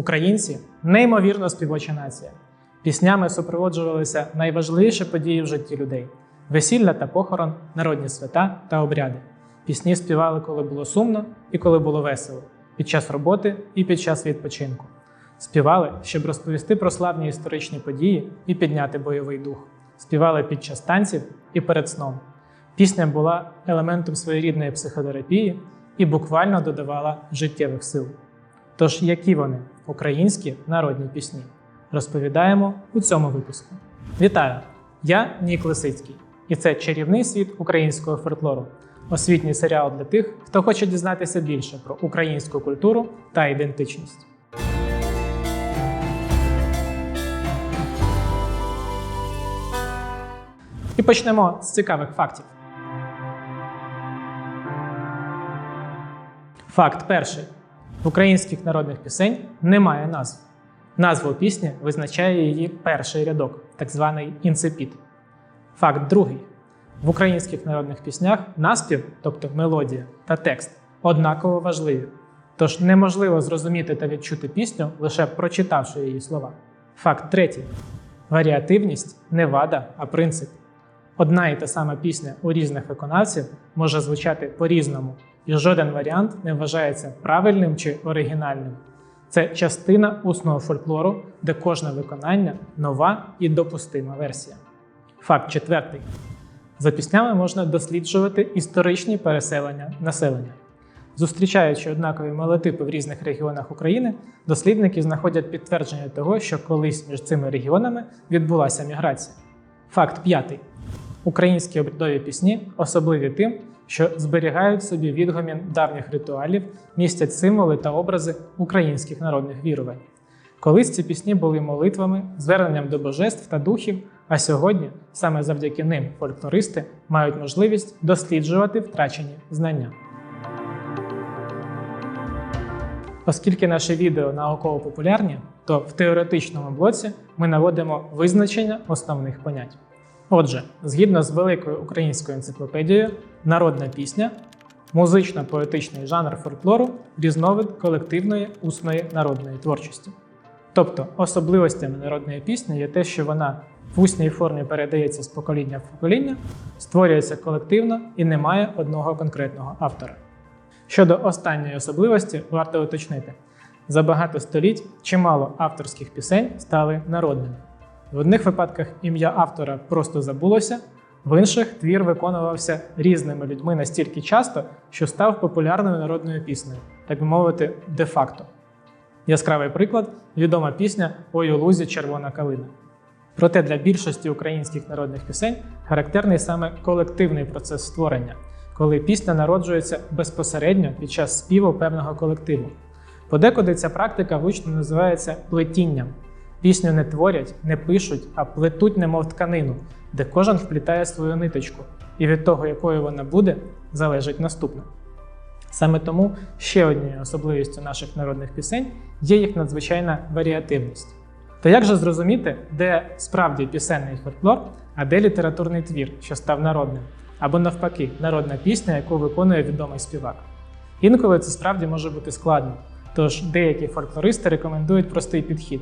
Українці неймовірно співоча нація. Піснями супроводжувалися найважливіші події в житті людей: весілля та похорон, народні свята та обряди. Пісні співали, коли було сумно і коли було весело, під час роботи і під час відпочинку. Співали, щоб розповісти про славні історичні події і підняти бойовий дух. Співали під час танців і перед сном. Пісня була елементом своєрідної психотерапії і буквально додавала життєвих сил. Тож, які вони українські народні пісні, розповідаємо у цьому випуску. Вітаю! Я Нік Лисицький, і це чарівний світ українського фольклору, освітній серіал для тих, хто хоче дізнатися більше про українську культуру та ідентичність. І почнемо з цікавих фактів. Факт перший: українських народних пісень немає назв. Назву пісні визначає її перший рядок, так званий інцепіт. Факт другий: в українських народних піснях наспів, тобто мелодія та текст, однаково важливі. Тож неможливо зрозуміти та відчути пісню, лише прочитавши її слова. Факт третій: варіативність не вада, а принцип. Одна і та сама пісня у різних виконавців може звучати по-різному, і жоден варіант не вважається правильним чи оригінальним. Це частина усного фольклору, де кожне виконання нова і допустима версія. Факт четвертий: за піснями можна досліджувати історичні переселення населення. Зустрічаючи однакові мелотипи в різних регіонах України, дослідники знаходять підтвердження того, що колись між цими регіонами відбулася міграція. Факт п'ятий. Українські обрядові пісні особливі тим, що зберігають в собі відгомін давніх ритуалів, містять символи та образи українських народних вірувань. Колись ці пісні були молитвами, зверненням до божеств та духів, а сьогодні, саме завдяки ним, фольклористи мають можливість досліджувати втрачені знання. Оскільки наше відео науково популярні, то в теоретичному блоці ми наводимо визначення основних понять. Отже, згідно з великою українською енциклопедією, народна пісня музично-поетичний жанр фольклору, різновид колективної усної народної творчості. Тобто особливостями народної пісні є те, що вона в усній формі передається з покоління в покоління, створюється колективно і не має одного конкретного автора. Щодо останньої особливості, варто уточнити: за багато століть чимало авторських пісень стали народними. В одних випадках ім'я автора просто забулося, в інших твір виконувався різними людьми настільки часто, що став популярною народною піснею, так би мовити, де-факто. Яскравий приклад відома пісня Ой у лузі червона калина. Проте для більшості українських народних пісень характерний саме колективний процес створення, коли пісня народжується безпосередньо під час співу певного колективу. Подекуди ця практика влучно називається плетінням. Пісню не творять, не пишуть, а плетуть, немов тканину, де кожен вплітає свою ниточку, і від того, якою вона буде, залежить наступна. Саме тому ще однією особливістю наших народних пісень є їх надзвичайна варіативність. То як же зрозуміти, де справді пісенний фольклор, а де літературний твір, що став народним, або навпаки, народна пісня, яку виконує відомий співак? Інколи це справді може бути складно, тож деякі фольклористи рекомендують простий підхід.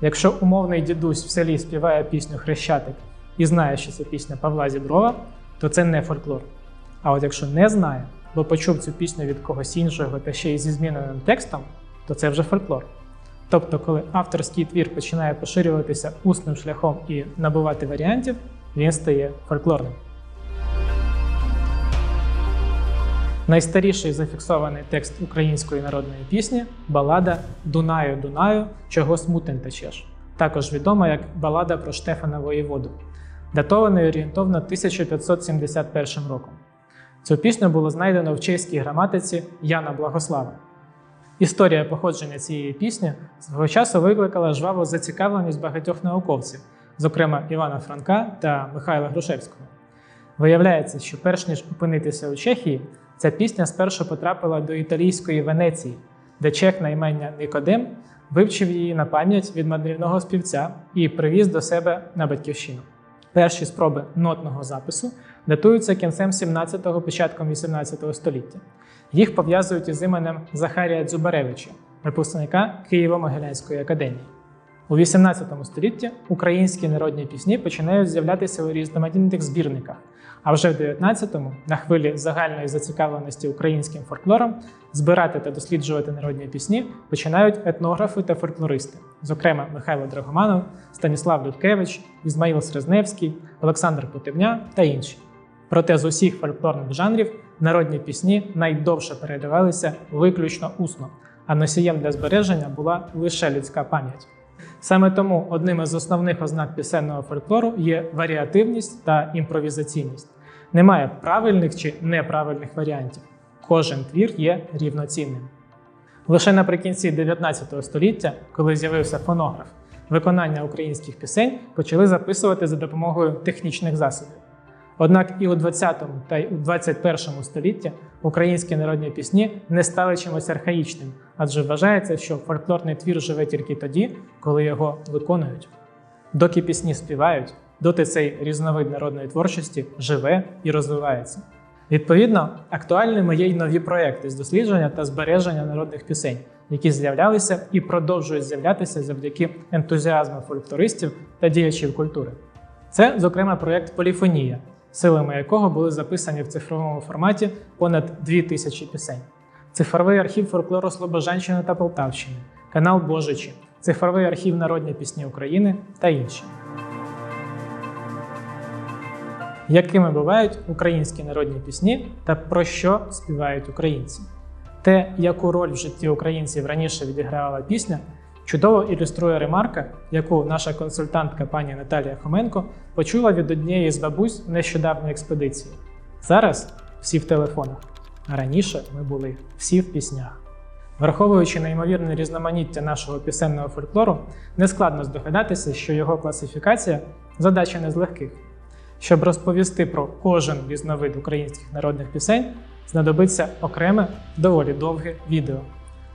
Якщо умовний дідусь в селі співає пісню Хрещатик і знає, що це пісня Павла Зіброва, то це не фольклор. А от якщо не знає, бо почув цю пісню від когось іншого та ще й зі зміненим текстом, то це вже фольклор. Тобто, коли авторський твір починає поширюватися усним шляхом і набувати варіантів, він стає фольклорним. Найстаріший зафіксований текст української народної пісні балада Дунаю, Дунаю, чого смутен течеш, також відома як балада про Штефана Воєводу, датований орієнтовно 1571 роком. Цю пісню було знайдено в чеській граматиці Яна Благослава. Історія походження цієї пісні свого часу викликала жваву зацікавленість багатьох науковців, зокрема Івана Франка та Михайла Грушевського. Виявляється, що перш ніж опинитися у Чехії, ця пісня спершу потрапила до італійської Венеції, де чех на імення Никодем вивчив її на пам'ять від мандрівного співця і привіз до себе на батьківщину. Перші спроби нотного запису датуються кінцем 17-го, початком 18 століття. Їх пов'язують із іменем Захарія Дзюбаревича, випускника Києво-Могилянської академії. У XVIII столітті українські народні пісні починають з'являтися у різноманітних збірниках, а вже в 19-му, на хвилі загальної зацікавленості українським фольклором, збирати та досліджувати народні пісні починають етнографи та фольклористи, зокрема Михайло Драгоманов, Станіслав Людкевич, Ізмаїл Срезневський, Олександр Потивня та інші. Проте з усіх фольклорних жанрів народні пісні найдовше передавалися виключно усно, а носієм для збереження була лише людська пам'ять. Саме тому одним із основних ознак пісенного фольклору є варіативність та імпровізаційність. Немає правильних чи неправильних варіантів. Кожен твір є рівноцінним. Лише наприкінці 19 століття, коли з'явився фонограф, виконання українських пісень почали записувати за допомогою технічних засобів. Однак і у 20 та й у 21 столітті українські народні пісні не стали чимось архаїчним, адже вважається, що фольклорний твір живе тільки тоді, коли його виконують. Доки пісні співають, доти цей різновид народної творчості живе і розвивається. Відповідно, актуальними є й нові проекти з дослідження та збереження народних пісень, які з'являлися і продовжують з'являтися завдяки ентузіазму фольклористів та діячів культури. Це, зокрема, проєкт Поліфонія, силами якого були записані в цифровому форматі понад 2000 пісень. Цифровий архів фольклору Слобожанщини та Полтавщини, канал Божичі, цифровий архів Народні пісні України та інші. Якими бувають українські народні пісні та про що співають українці? Те, яку роль в житті українців раніше відігравала пісня, чудово ілюструє ремарка, яку наша консультантка пані Наталія Хоменко почула від однієї з бабусь в нещодавній експедиції. Зараз всі в телефонах, а раніше ми були всі в піснях. Враховуючи неймовірне різноманіття нашого пісенного фольклору, нескладно здогадатися, що його класифікація задача не з легких. Щоб розповісти про кожен різновид українських народних пісень, знадобиться окреме, доволі довге відео.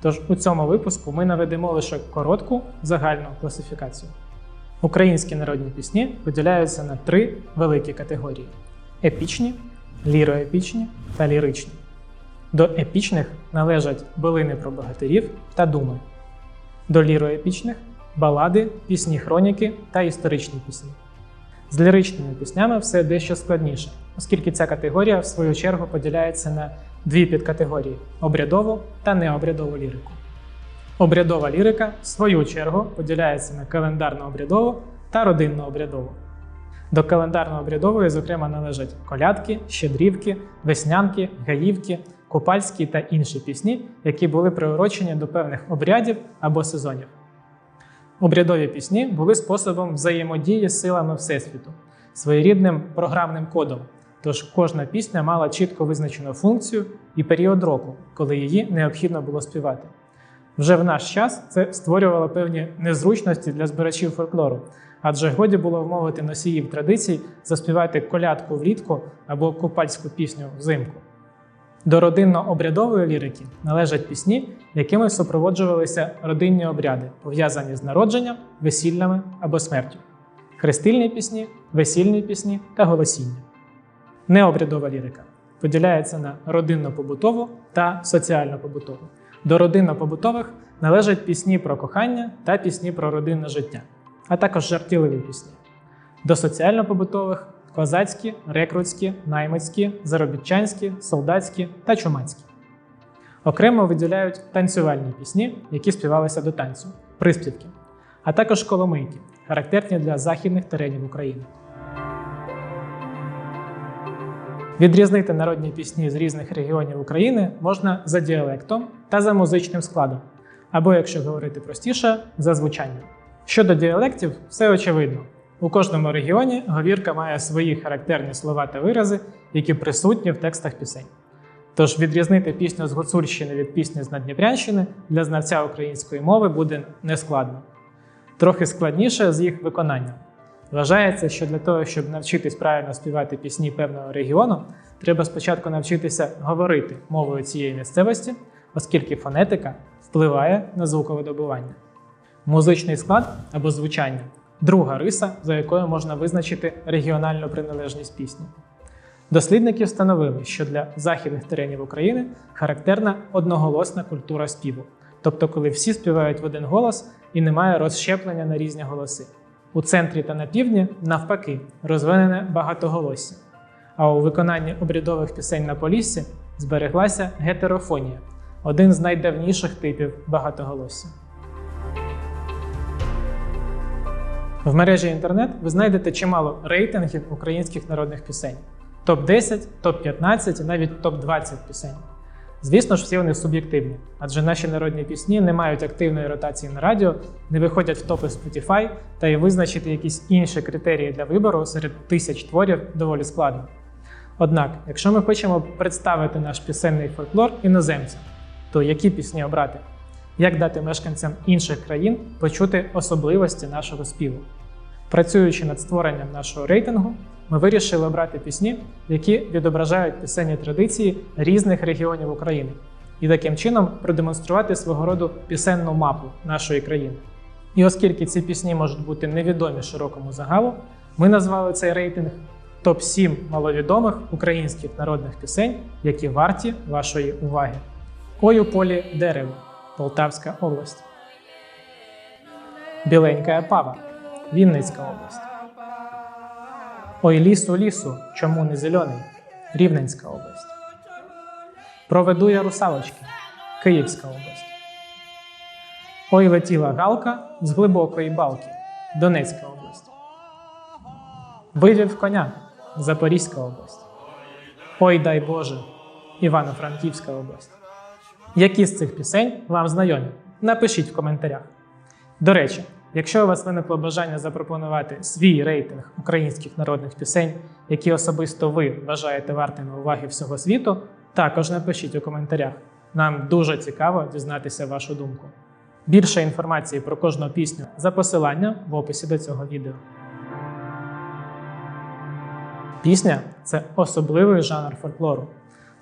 Тож у цьому випуску ми наведемо лише коротку загальну класифікацію. Українські народні пісні поділяються на три великі категорії: епічні, ліроепічні та ліричні. До епічних належать билини про богатирів та думи. До ліроепічних балади, пісні хроніки та історичні пісні. З ліричними піснями все дещо складніше, оскільки ця категорія, в свою чергу, поділяється на дві підкатегорії обрядову та необрядову лірику. Обрядова лірика, в свою чергу, поділяється на календарно-обрядову та родинно-обрядову. До календарно-обрядової, зокрема, належать колядки, щедрівки, веснянки, гаївки, купальські та інші пісні, які були приурочені до певних обрядів або сезонів. Обрядові пісні були способом взаємодії з силами Всесвіту, своєрідним програмним кодом. Тож кожна пісня мала чітко визначену функцію і період року, коли її необхідно було співати. Вже в наш час це створювало певні незручності для збирачів фольклору, адже годі було вмовити носіїв традицій заспівати колядку влітку або купальську пісню взимку. До родинно-обрядової лірики належать пісні, якими супроводжувалися родинні обряди, пов'язані з народженням, весіллями або смертю, хрестильні пісні, весільні пісні та голосіння. Необрядова лірика поділяється на родинно-побутову та соціально-побутову. До родинно-побутових належать пісні про кохання та пісні про родинне життя, а також жартівливі пісні. До соціально-побутових козацькі, рекрутські, наймицькі, заробітчанські, солдатські та чумацькі. Окремо виділяють танцювальні пісні, які співалися до танцю, приспівки, а також коломийки, характерні для західних теренів України. Відрізнити народні пісні з різних регіонів України можна за діалектом та за музичним складом, або, якщо говорити простіше, за звучанням. Щодо діалектів, все очевидно. У кожному регіоні говірка має свої характерні слова та вирази, які присутні в текстах пісень. Тож відрізнити пісню з Гуцульщини від пісні з Надніпрянщини для знавця української мови буде нескладно. Трохи складніше з їх виконанням. Вважається, що для того, щоб навчитись правильно співати пісні певного регіону, треба спочатку навчитися говорити мовою цієї місцевості, оскільки фонетика впливає на звуковидобування. Музичний склад або звучання друга риса, за якою можна визначити регіональну приналежність пісні. Дослідники встановили, що для західних теренів України характерна одноголосна культура співу, тобто коли всі співають в один голос і немає розщеплення на різні голоси. У центрі та на півдні, навпаки, розвинене багатоголосся. А у виконанні обрядових пісень на Поліссі збереглася гетерофонія один з найдавніших типів багатоголосся. В мережі інтернет ви знайдете чимало рейтингів українських народних пісень: топ-10, топ-15 і навіть топ-20 пісень. Звісно ж, всі вони суб'єктивні, адже наші народні пісні не мають активної ротації на радіо, не виходять в топи Spotify, та й визначити якісь інші критерії для вибору серед тисяч творів доволі складно. Однак, якщо ми хочемо представити наш пісенний фольклор іноземцям, то які пісні обрати? Як дати мешканцям інших країн почути особливості нашого співу? Працюючи над створенням нашого рейтингу, ми вирішили обрати пісні, які відображають пісенні традиції різних регіонів України, і таким чином продемонструвати свого роду пісенну мапу нашої країни. І оскільки ці пісні можуть бути невідомі широкому загалу, ми назвали цей рейтинг топ-7 маловідомих українських народних пісень, які варті вашої уваги. Ой у полі дерево, Полтавська область. Біленька пава, Вінницька область. Ой лісу лісу, чому не зелений? Рівненська область. Проведу я русалочки, Київська область. Ой летіла галка з глибокої балки, Донецька область. Вивів коня, Запорізька область. Ой дай Боже, Івано-Франківська область. Які з цих пісень вам знайомі? Напишіть в коментарях. До речі, якщо у вас виникло бажання запропонувати свій рейтинг українських народних пісень, які особисто ви вважаєте вартими уваги всього світу, також напишіть у коментарях. Нам дуже цікаво дізнатися вашу думку. Більше інформації про кожну пісню за посиланням в описі до цього відео. Пісня це особливий жанр фольклору.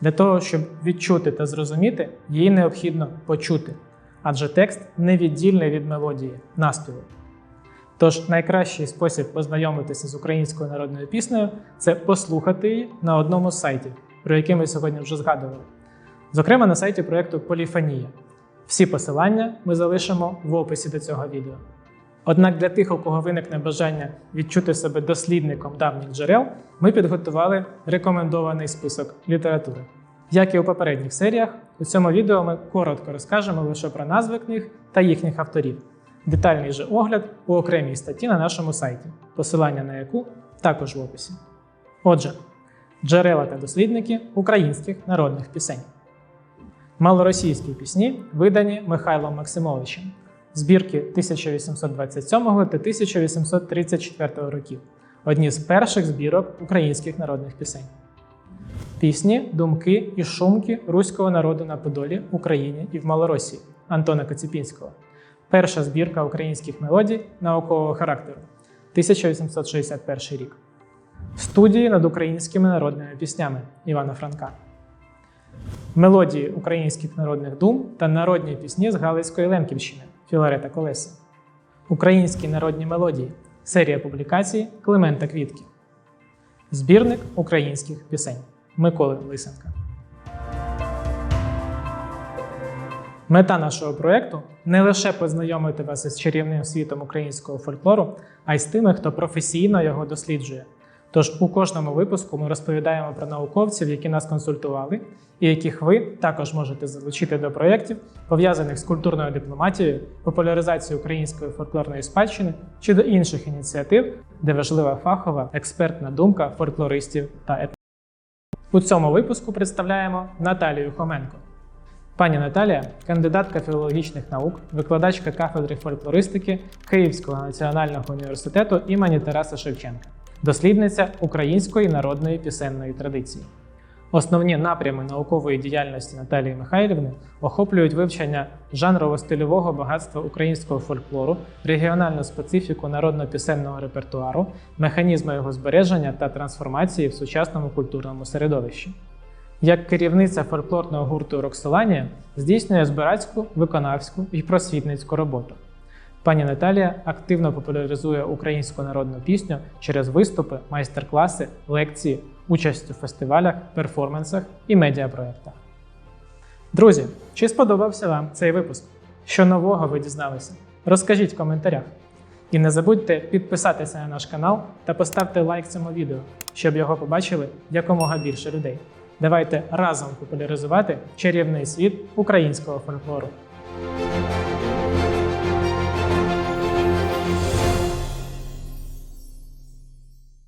Для того, щоб відчути та зрозуміти, її необхідно почути, адже текст невіддільний від мелодії, наспіву. Тож найкращий спосіб познайомитися з українською народною піснею це послухати її на одному з сайтів, про який ми сьогодні вже згадували. Зокрема, на сайті проєкту Поліфонія. Всі посилання ми залишимо в описі до цього відео. Однак для тих, у кого виникне бажання відчути себе дослідником давніх джерел, ми підготували рекомендований список літератури. Як і у попередніх серіях, у цьому відео ми коротко розкажемо лише про назви книг та їхніх авторів. Детальний же огляд у окремій статті на нашому сайті, посилання на яку також в описі. Отже, джерела та дослідники українських народних пісень. Малоросійські пісні видані Михайлом Максимовичем збірки 1827 та 1834 років, одні з перших збірок українських народних пісень. Пісні, думки і шумки руського народу на Подолі, Україні і в Малоросії Антона Коцюпінського. Перша збірка українських мелодій наукового характеру 1861 рік. Студії над українськими народними піснями Івана Франка. Мелодії українських народних дум та народні пісні з Галицької Лемківщини Філарета Колеса. Українські народні мелодії. Серія публікацій Климента Квітки. Збірник українських пісень Миколи Лисенка. Мета нашого проєкту не лише познайомити вас із чарівним світом українського фольклору, а й з тими, хто професійно його досліджує. Тож у кожному випуску ми розповідаємо про науковців, які нас консультували, і яких ви також можете залучити до проєктів, пов'язаних з культурною дипломатією, популяризацією української фольклорної спадщини чи до інших ініціатив, де важлива фахова експертна думка фольклористів та етнологів. У цьому випуску представляємо Наталію Хоменко. Пані Наталія кандидатка філологічних наук, викладачка кафедри фольклористики Київського національного університету імені Тараса Шевченка, дослідниця української народної пісенної традиції. Основні напрями наукової діяльності Наталії Михайлівни охоплюють вивчення жанрово-стильового багатства українського фольклору, регіональну специфіку народно-пісенного репертуару, механізми його збереження та трансформації в сучасному культурному середовищі. Як керівниця фольклорного гурту Роксоланія здійснює збирацьку, виконавську і просвітницьку роботу. Пані Наталія активно популяризує українську народну пісню через виступи, майстер-класи, лекції, участь у фестивалях, перформансах і медіапроєктах. Друзі, чи сподобався вам цей випуск? Що нового ви дізналися? Розкажіть в коментарях. І не забудьте підписатися на наш канал та поставте лайк цьому відео, щоб його побачили якомога більше людей. Давайте разом популяризувати чарівний світ українського фольклору.